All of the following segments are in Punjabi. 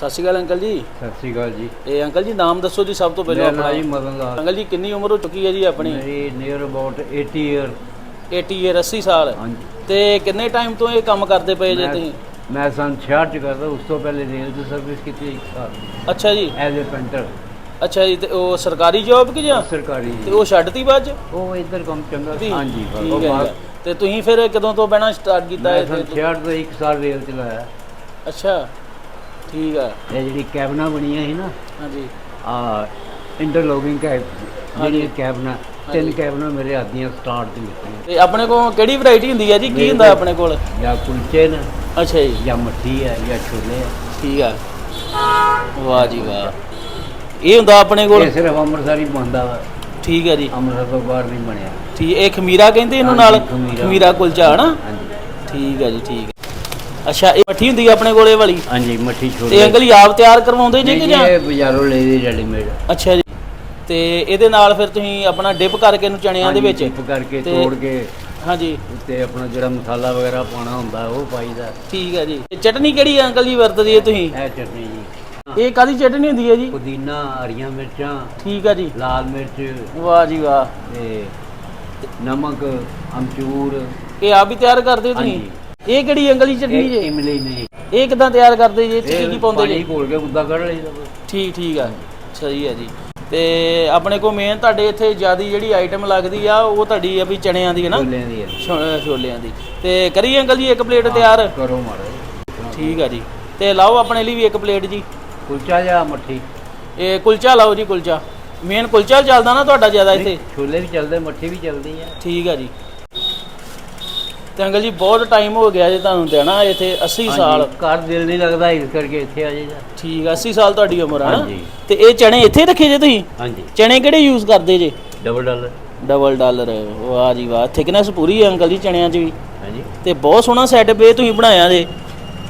ਸਤਿ ਸ਼੍ਰੀ ਅਕਾਲ ਅੰਕਲ ਜੀ। ਸਤਿ ਸ੍ਰੀ ਅਕਾਲ ਜੀ। ਇਹ ਅੰਕਲ ਜੀ ਨਾਮ ਦੱਸੋ ਜੀ ਸਭ ਤੋਂ ਪਹਿਲਾਂ ਮੇਰਾ ਨਾਮ ਆਪਣਾ ਜੀ ਮਦਨ ਲਾਲ। ਅੰਕਲ ਜੀ ਕਿੰਨੀ ਉਮਰ ਹੋ ਚੁੱਕੀ ਹੈ ਜੀ ਆਪਣੀ? ਮੇਰੀ ਨੀਅਰ ਅਬਾਊਟ 80 ਇਅਰ 80 ਇਅਰ 80 ਸਾਲ। ਹਾਂਜੀ। ਤੇ ਕਿੰਨੇ ਟਾਈਮ ਤੋਂ ਇਹ ਕੰਮ ਕਰਦੇ ਪਏ ਜੇ ਮੈਂ- ਤੁਸੀਂ? ਮੈਂ ਸੰਨ 66 ਚ ਕਰਦਾ ਉਸ ਤੋਂ ਪਹਿਲੇ ਰੇਲ ਦੀ ਸਰਵਿਸ ਕੀਤੀ ਇੱਕ ਸਾਲ। ਅੱਛਾ ਜੀ। ਐਜ਼ ਅ ਪੈਂਟਰ ਅੱਛਾ ਜੀ ਤੇ ਉਹ ਸਰਕਾਰੀ ਜੌਬ ਕਿ ਜਾਂ? ਸਰਕਾਰੀ ਤੇ ਉਹ ਛੱਡਤੀ ਬਾਅਦ ਚ? ਉਹ ਇੱਧਰ ਕੰਮ ਚੰਗਾ ਠੀਕ- ਹਾਂਜੀ ਬਸ ਠੀਕ ਉਹ ਹੈ ਬਾਅਦ ਜੀ। ਤੇ ਤੁਸੀਂ ਫਿਰ ਕਦੋਂ ਤੋਂ ਬਹਿਣਾ ਸਟਾਰਟ ਕੀਤਾ ਮੈਂ ਇਹ ਸੰਨ 66 ਤੋਂ ਇੱਕ ਸਾਲ ਰੇਲ ਚਲਾਇਆ। ਅੱਛਾ। ਠੀਕ ਆ। ਇਹ ਜਿਹੜੀ ਕੈਬਨਾ ਬਣੀਆਂ ਸੀ ਨਾ ਹਾਂਜੀ। ਆ ਇੰਟਰਲੋਕਿੰਗ ਕੈਬ। ਜਿਹੜੀ ਕੈਬਨਾ। ਤਿੰਨ ਕੈਬਨਾ ਮੇਰੇ ਆਦੀਆਂ ਸਟਾਰਟ ਲਿਖੀਆਂ ਤੇ ਆਪਣੇ ਕੋਲ ਕਿਹੜੀ ਵੈਰਾਈਟੀ ਹੁੰਦੀ ਹੈ ਜੀ? ਕੀ ਹੁੰਦਾ ਆਪਣੇ ਕੋਲ? ਜਾਂ ਕੁਲਚੇ ਨੇ ਅੱਛਾ ਜੀ। ਜਾਂ ਮੱਠੀ ਹੈ ਜਾਂ ਛੋਲੇ ਹੈ ਠੀਕ ਆ। ਵਾਹ ਜੀ ਵਾਹ। ਇਹ ਹੁੰਦਾ ਆਪਣੇ ਕੋਲ? ਇਹ ਸਿਰਫ ਅੰਮ੍ਰਿਤਸਰ ਹੀ ਬਣਦਾ ਵਾ। ਠੀਕ ਹੈ ਜੀ। ਅੰਮ੍ਰਿਤਸਰ ਤੋਂ ਬਾਹਰ ਨਹੀਂ ਬਣਿਆ। ਠੀਕ ਇਹ ਖਮੀਰਾ ਕਹਿੰਦੇ ਇਹਨੂੰ ਨਾਲ? ਖਮੀਰਾ। ਕੁਲਚਾ ਹਨਾ? ਠੀਕ ਹੈ ਜੀ ਠੀਕ ਅੱਛਾ ਇਹ ਮੱਠੀ ਹੁੰਦੀ ਆ ਆਪਣੇ ਕੋਲ ਵਾਲੀ? ਹਾਂਜੀ ਮੱਠੀ ਤੇ ਅੰਕਲ ਜੀ ਆਪ ਤਿਆਰ ਕਰਵਾਉਂਦੇ ਜੇ ਕਿ ਜੀ, ਇਹ ਬਾਜ਼ਾਰੋਂ ਲਈ ਦੀ ਰੈਡੀਮੇਡ। ਅੱਛਾ ਜੀ। ਤੇ ਇਹਦੇ ਨਾਲ ਫਿਰ ਤੁਸੀਂ ਆਪਣਾ ਡਿਪ ਕਰਕੇ ਇਹਨੂੰ ਚਣਿਆਂ ਦੇ ਵਿੱਚ? ਡਿਪ ਕਰਕੇ ਤੇ- ਤੋੜ ਕੇ ਹਾਂਜੀ। ਉੱਤੇ ਆਪਣਾ ਜਿਹੜਾ ਮਸਾਲਾ ਵਗੈਰਾ ਪਾਉਣਾ ਹੁੰਦਾ ਉਹ ਪਾਈਦਾ। ਠੀਕ ਹੈ ਜੀ। ਤੇ ਚਟਨੀ ਕਿਹੜੀ ਆ ਅੰਕਲ ਜੀ ਵਰਤਦੀ ਹੈ ਤੁਸੀਂ? ਇਹ ਚਟਨੀ ਜੀ। ਇਹ ਕਾਦੀ ਚਟਨੀ ਹੁੰਦੀ ਹੈ ਜੀ? ਪੁਦੀਨਾ ਹਰੀਆਂ ਮਿਰਚਾਂ ਠੀਕ ਆ ਜੀ। ਲਾਲ ਮਿਰਚ ਵਾਹ ਜੀ ਵਾਹ। ਤੇ ਨਮਕ ਅਮਚੂਰ। ਇਹ ਆਪ ਹੀ ਤਿਆਰ ਕਰਦੇ ਹੋ ਤੁਸੀਂ? ਹਾਂਜੀ। ਇਹ ਕਿਹੜੀ ਅੰਕਲ ਜੀ ਚਟਨੀ ਇਹ ਜੀ? ਇਮਲੀ ਨਹੀਂ। ਇਹ ਕਿਦਾਂ ਤਿਆਰ ਕਰਦੇ ਜੀ? ਇਹ ਕੀ ਪਾਉਂਦੇ ਪਾਣੀ ਜੀ? ਘੋਲ ਕੇ ਉਦਾਂ ਕੱਢ ਲਈਦਾ ਬਸ। ਠੀਕ ਠੀਕ ਆ। ਸਹੀ ਹੈ ਜੀ। ਤੇ ਆਪਣੇ ਕੋਲ ਮੇਨ ਤੁਹਾਡੇ ਇੱਥੇ ਜਿਆਦੀ ਜਿਹੜੀ ਆਈਟਮ ਲੱਗਦੀ ਆ ਉਹ ਤੁਹਾਡੀ ਆ ਵੀ ਚਣਿਆਂ ਦੀ ਹੈ ਨਾ? ਛੋਲਿਆਂ ਦੀ ਹੈ। ਛੋ- ਛੋਲਿਆਂ ਦੀ। ਤੇ ਕਰੀ ਅੰਕਲ ਜੀ ਇੱਕ ਪਲੇਟ ਤਿਆਰ? ਕਰੋ ਮਾੜਾ ਠੀਕ ਆ ਜੀ। ਤੇ ਲਾਓ ਆਪਣੇ ਲਈ ਵੀ ਇੱਕ ਪਲੇਟ ਜੀ। ਕੁਲਚਾ ਜਾਂ ਮੱਠੀ? ਇਹ ਕੁਲਚਾ ਲਾਓ ਜੀ ਕੁਲਚਾ। ਮੇਨ ਕੁਲਚਾ ਚੱਲਦਾ ਨਾ ਤੁਹਾਡਾ ਜ਼ਿਆਦਾ ਇੱਥੇ? ਛੋਲੇ ਵੀ ਚੱਲਦੇ ਮੱਠੀ ਵੀ ਚੱਲਦੀ ਹੈ ਠੀਕ ਆ ਜੀ। ਤੇ ਅੰਕਲ ਜੀ ਬਹੁਤ ਟਾਈਮ ਹੋ ਗਿਆ ਜੀ ਤੁਹਾਨੂੰ ਦੇਣਾ ਇੱਥੇ 80 ਸਾਲ। ਘਰ ਦਿਲ ਨਹੀਂ ਲੱਗਦਾ ਇਸ ਕਰਕੇ ਇੱਥੇ ਆ ਜਾਈਦਾ ਠੀਕ ਆ 80 ਸਾਲ ਤੁਹਾਡੀ ਉਮਰ ਆ ਹਾਂਜੀ। ਤੇ ਇਹ ਚਣੇ ਇੱਥੇ ਰੱਖੇ ਜੇ ਤੁਸੀਂ? ਹਾਂਜੀ। ਚਣੇ ਕਿਹੜੇ ਯੂਜ਼ ਕਰਦੇ ਜੇ? ਡਬਲ ਡਾਲਰ ਡਬਲ ਡਾਲਰ ਵਾਹ ਜੀ ਵਾਹ ਥਿਕਨੈਸ ਪੂਰੀ ਹੈ ਅੰਕਲ ਜੀ ਚਣਿਆਂ 'ਚ ਵੀ। ਹਾਂਜੀ। ਤੇ ਬਹੁਤ ਸੋਹਣਾ ਸੈਟਅਪ ਇਹ ਤੁਸੀਂ ਬਣਾਇਆ ਜੇ।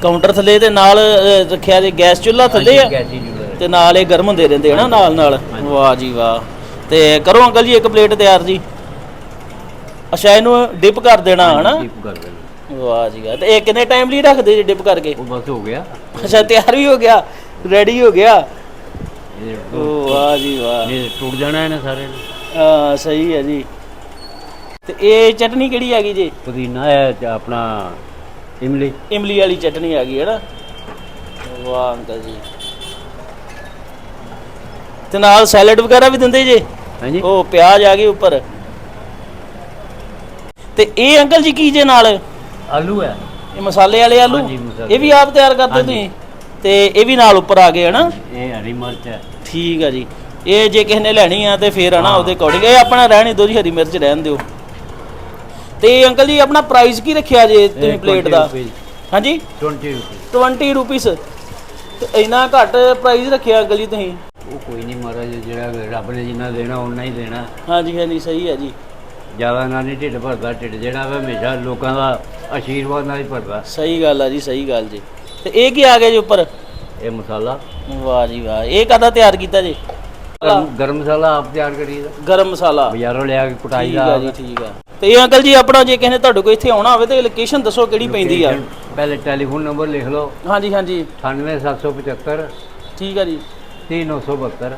ਕਾਊਂਟਰ ਥੱਲੇ ਤੇ ਨਾਲ ਅਹ, ਰੱਖਿਆ ਜੇ ਗੈਸ ਚੁੱਲ੍ਹਾ ਥੱਲੇ ਆ। ਗੈਸੀ ਤੇ। ਨਾਲ ਇਹ ਗਰਮ ਹੁੰਦੇ ਰਹਿੰਦੇ ਹਨਾ? ਨਾਲ ਨਾਲ। ਵਾਹ ਜੀ ਵਾਹ। ਤੇ ਕਰੋ ਅੰਕਲ ਜੀ ਇੱਕ ਪਲੇਟ ਤਿਆਰ ਜੀ। ਅੱਛਾ ਇਹਨੂੰ ਡਿਪ ਕਰ ਦੇਣਾ ਹਨਾ? ਟਿਪ ਕਰ ਦੇਣਾ। ਵਾਹ ਜੀ ਵਾਹ। ਤੇ ਇਹ ਕਿੰਨੇ ਟਾਈਮ ਲਈ ਰੱਖਦੇ ਜੇ ਡਿਪ ਕਰਕੇ? ਉਹ ਬਸ ਹੋ ਗਿਆ। ਅੱਛਾ ਤਿਆਰ ਵੀ ਹੋ ਗਿਆ ਰੈਡੀ ਹੋ ਗਿਆ? ਵਾਹ ਜੀ ਵਾਹ। ਇਹ ਟੁੱਟ ਜਾਣਾ ਇਹਨੇ ਸਾਰੇ ਹਾਂ ਸਹੀ ਹੈ ਜੀ। ਤੇ ਇਹ ਚਟਨੀ ਕਿਹੜੀ ਹੈਗੀ ਜੀ? ਪੁਦੀਨਾ ਹੈ ਤੇ ਆਪਣਾ ਇਮਲੀ। ਇਮਲੀ ਵਾਲੀ ਚਟਨੀ ਆ ਗਈ ਹੈ ਨਾ ਵਾਹ ਅੰਕਲ ਜੀ। ਤੇ ਨਾਲ ਸੈਲਡ ਵਗੈਰਾ ਵੀ ਦਿੰਦੇ ਜੇ? ਹਾਂਜੀ। ਉਹ ਪਿਆਜ਼ ਆ ਗਏ ਉੱਪਰ। ਤੇ ਇਹ ਅੰਕਲ ਜੀ ਕੀ ਜੇ ਨਾਲ? ਆਲੂ ਹੈ। ਇਹ ਮਸਾਲੇ ਵਾਲੇ ਆਲੂ? ਹਾਂਜੀ, ਮਸਾਲੇ। ਇਹ ਵੀ ਆਪ ਤਿਆਰ ਕਰਦੇ ਹਾਂਜੀ। ਤੁਸੀਂ? ਤੇ ਇਹ ਵੀ ਨਾਲ ਉੱਪਰ ਆ ਗਏ ਹਨਾ? ਇਹ ਹਰੀ ਮਿਰਚ ਹੈ। ਠੀਕ ਆ ਜੀ। ਇਹ ਜੇ ਕਿਸੇ ਨੇ ਲੈਣੀ ਆ ਤੇ ਫੇਰ ਹਨਾ ਹਾਂ। ਉਹਦੇ ਅਕੋਰਡਿੰਗ ਇਹ ਆਪਣਾ ਰਹਿਣ ਦੋ ਜੀ ਹਰੀ ਮਿਰਚ ਰਹਿਣ ਦਿਓ। ਤੇ ਅੰਕਲ ਜੀ ਆਪਣਾ ਪ੍ਰਾਈਸ ਕੀ ਰੱਖਿਆ ਜੇ ਤੁਸੀਂ ਪਲੇਟ 20 ਦਾ। ਹਾਂਜੀ? 20 ਰੁਪਏ 20 ਰੁਪੀਸ ਤੇ ਇੰਨਾ ਘੱਟ ਪ੍ਰਾਈਸ ਰੱਖਿਆ ਅੰਕਲ ਜੀ ਤੁਸੀਂ? ਉਹ ਕੋਈ ਨਹੀਂ ਮਹਾਰਾਜ ਜਿਹੜਾ ਰੱਬ ਨੇ ਜਿੰਨਾ ਦੇਣਾ ਉਹਨਾਂ ਹੀ ਦੇਣਾ। ਹਾਂਜੀ ਹਾਂਜੀ ਸਹੀ ਹੈ ਜੀ। ਜ਼ਿਆਦਾ ਨਾਲ ਨਹੀਂ ਢਿੱਡ ਭਰਦਾ ਢਿੱਡ ਜਿਹੜਾ ਵਾ ਹਮੇਸ਼ਾ ਲੋਕਾਂ ਦਾ ਆਸ਼ੀਰਵਾਦ ਨਾਲ ਹੀ ਭਰਦਾ। ਸਹੀ ਗੱਲ ਆ ਜੀ ਸਹੀ ਗੱਲ ਜੀ। ਤੇ ਇਹ ਕੀ ਆ ਗਿਆ ਜੀ ਉੱਪਰ? ਇਹ ਮਸਾਲਾ। ਵਾਹ ਜੀ ਵਾਹ ਇਹ ਕਾਹਦਾ ਤਿਆਰ ਕੀਤਾ ਜੀ? ਗਰਮ ਗਰਮ ਮਸਾਲਾ ਆਪ ਤਿਆਰ ਕਰੀਦਾ ਗਰਮ ਮਸਾਲਾ। ਬਾਜ਼ਾਰੋਂ ਲਿਆ ਕੇ ਕੁਟਾਈ ਠੀਕ ਦਾ ਆ ਜੀ ਠੀਕ ਆ। ਤੇ ਇਹ ਅੰਕਲ ਜੀ ਆਪਣਾ ਜੇ ਕਿਸੇ ਨੇ ਤੁਹਾਡੇ ਕੋਲ ਇੱਥੇ ਆਉਣਾ ਹੋਵੇ ਤੇ ਲੋਕੇਸ਼ਨ ਦੱਸੋ ਕਿਹੜੀ ਪੈਂਦੀ ਆ। ਪਹਿਲੇ ਟੈਲੀਫੋਨ ਨੰਬਰ ਲਿਖ ਲਓ। ਹਾਂਜੀ ਹਾਂਜੀ। 98775 ਠੀਕ ਆ ਜੀ। 3972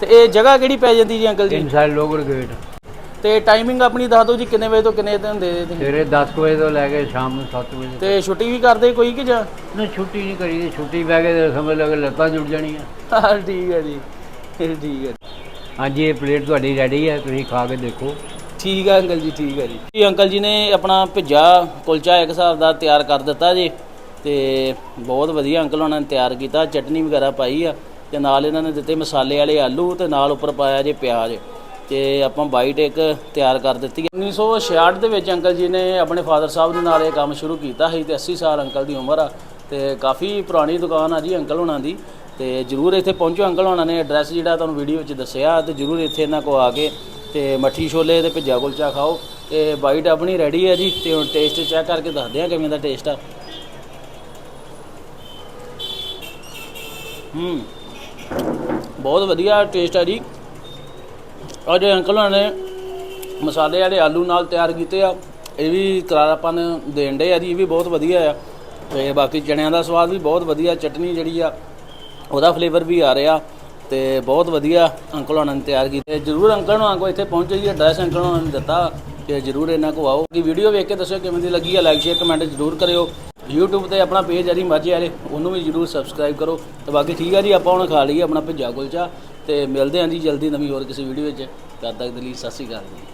ਤੇ ਇਹ ਜਗ੍ਹਾ ਕਿਹੜੀ ਪੈ ਜਾਂਦੀ ਜੀ ਅੰਕਲ ਜੀ? ਇਨਸਾਈਡ ਲੋਗਰ ਗੇਟ ਤੇ ਟਾਈਮਿੰਗ ਆਪਣੀ ਦੱਸ ਦਿਓ ਜੀ ਕਿੰਨੇ ਵਜੇ ਤੋਂ ਕਿੰਨੇ ਦਿਨ ਦੇ ਦੇ ਤੁਸੀਂ? ਸਵੇਰੇ 10 ਵਜੇ ਤੋਂ ਲੈ ਕੇ ਸ਼ਾਮ ਨੂੰ 7 ਵਜੇ ਤੇ ਛੁੱਟੀ ਵੀ ਕਰਦੇ ਕੋਈ ਕਿ ਜਾਂ? ਨਾ ਛੁੱਟੀ ਨਹੀਂ ਕਰੀ ਛੁੱਟੀ ਬਹਿ ਕੇ ਤੇ ਸਮਝ ਲਓ ਕਿ ਲੱਤਾਂ ਜੁੜ ਜਾਣੀਆਂ। ਹਾਂ ਠੀਕ ਹੈ ਜੀ। ਠੀਕ ਹੈ। ਹਾਂਜੀ ਇਹ ਪਲੇਟ ਤੁਹਾਡੀ ਰੈਡੀ ਹੈ ਤੁਸੀਂ ਖਾ ਕੇ ਦੇਖੋ। ਠੀਕ ਹੈ ਅੰਕਲ ਜੀ ਠੀਕ ਹੈ ਜੀ। ਇਹ ਅੰਕਲ ਜੀ ਨੇ ਆਪਣਾ ਭਿੱਜਾ ਕੁਲਚਾ ਇੱਕ ਹਿਸਾਬ ਦਾ ਤਿਆਰ ਕਰ ਦਿੱਤਾ ਜੀ। ਤੇ ਬਹੁਤ ਵਧੀਆ ਅੰਕਲ ਉਹਨਾਂ ਨੇ ਤਿਆਰ ਕੀਤਾ। ਚਟਨੀ ਵਗੈਰਾ ਪਾਈ ਆ ਤੇ ਨਾਲ ਇਹਨਾਂ ਨੇ ਦਿੱਤੇ ਮਸਾਲੇ ਵਾਲੇ ਆਲੂ ਤੇ ਨਾਲ ਉੱਪਰ ਪਾਇਆ ਜੇ ਪਿਆਜ਼। ਤੇ ਆਪਾਂ ਬਾਈਟ ਇੱਕ ਤਿਆਰ ਕਰ ਦਿੱਤੀ ਹੈ। 1966 ਦੇ ਵਿੱਚ ਅੰਕਲ ਜੀ ਨੇ ਆਪਣੇ ਫਾਦਰ ਸਾਹਿਬ ਦੇ ਨਾਲ ਇਹ ਕੰਮ ਸ਼ੁਰੂ ਕੀਤਾ ਸੀ ਤੇ 80 ਸਾਲ ਅੰਕਲ ਦੀ ਉਮਰ ਆ ਤੇ ਕਾਫੀ ਪੁਰਾਣੀ ਦੁਕਾਨ ਆ ਜੀ ਅੰਕਲ ਹੋਣਾ ਦੀ। ਤੇ ਜਰੂਰ ਇੱਥੇ ਪਹੁੰਚੋ ਅੰਕਲ ਹੋਣਾ ਨੇ ਐਡਰੈਸ ਜਿਹੜਾ ਤੁਹਾਨੂੰ ਵੀਡੀਓ ਵਿੱਚ ਦੱਸਿਆ ਤੇ ਜਰੂਰ ਇੱਥੇ ਇਹਨਾਂ ਕੋ ਆ ਕੇ ਤੇ ਮੱਠੀ ਛੋਲੇ ਤੇ ਭਿੱਜਾ ਕੁਲਚਾ ਖਾਓ। ਤੇ ਬਾਈਟ ਆਪਣੀ ਰੈਡੀ ਹੈ ਜੀ ਤੇ ਹੁਣ ਟੇਸਟ ਚੈੱਕ ਕਰਕੇ ਦੱਸਦੇ ਆ ਕਿਵੇਂ ਦਾ ਟੇਸਟ ਆ। ਹੂੰ, ਬਹੁਤ ਵਧੀਆ ਟੇਸਟ ਆ ਜੀ। ਅੱਜ ਅੰਕਲ ਹੋਣਾ ਨੇ ਮਸਾਲੇ ਵਾਲੇ ਆਲੂ ਨਾਲ ਤਿਆਰ ਕੀਤੇ ਆ। ਇਹ ਵੀ ਕਰਾਰਾਪਨ ਦੇਣ ਡੇ ਆ ਜੀ, ਇਹ ਵੀ ਬਹੁਤ ਵਧੀਆ ਆ। ਤੇ ਬਾਕੀ ਚਣਿਆਂ ਦਾ ਸਵਾਦ ਵੀ ਬਹੁਤ ਵਧੀਆ, ਚਟਨੀ ਜਿਹੜੀ ਆ, ਉਹਦਾ ਫਲੇਵਰ ਵੀ ਆ ਰਿਹਾ। ਤੇ ਬਹੁਤ ਵਧੀਆ ਅੰਕਲ ਹੋਣਾ ਨੇ ਤਿਆਰ ਕੀਤੇ। ਜਰੂਰ ਅੰਕਲ ਹੋਣਾ ਕੋ ਇੱਥੇ ਪਹੁੰਚੇ ਜੀ, ਐਡਰੈਸ ਅੰਕਲ ਹੋਣਾ ਨੇ ਦਿੱਤਾ। ਤੇ ਜਰੂਰ ਇਹਨਾਂ ਕੋ ਆਓ। ਕਿ ਵੀਡੀਓ ਵੇਖ ਕੇ ਦੱਸਿਓ ਕਿਵੇਂ ਦੀ ਲੱਗੀ ਆ ਲਾਈਕ ਸ਼ੇਅਰ ਕਮੈਂਟ ਜਰੂਰ ਕਰਿਓ। YouTube ਤੇ ਆਪਣਾ ਪੇਜ ਹੈ ਜੀ, ਮਾਝੇ ਵਾਲੇ, ਉਹਨੂੰ ਵੀ ਜਰੂਰ ਸਬਸਕ੍ਰਾਈਬ ਕਰੋ। ਤੇ ਬਾਕੀ ਠੀਕ ਆ ਜੀ, ਆਪਾਂ ਹੁਣ ਖਾ ਲਈਏ ਆਪਣਾ ਭਿੱਜਾ ਕੁਲਚਾ ਤੇ ਮਿਲਦੇ ਹਾਂ ਜੀ ਜਲਦੀ ਨਵੀਂ ਹੋਰ ਕਿਸੇ ਵੀਡੀਓ ਵਿੱਚ। ਤਦ ਤੱਕ ਦੇ ਲਈ ਸਤਿ ਸ਼੍ਰੀ ਅਕਾਲ ਜੀ।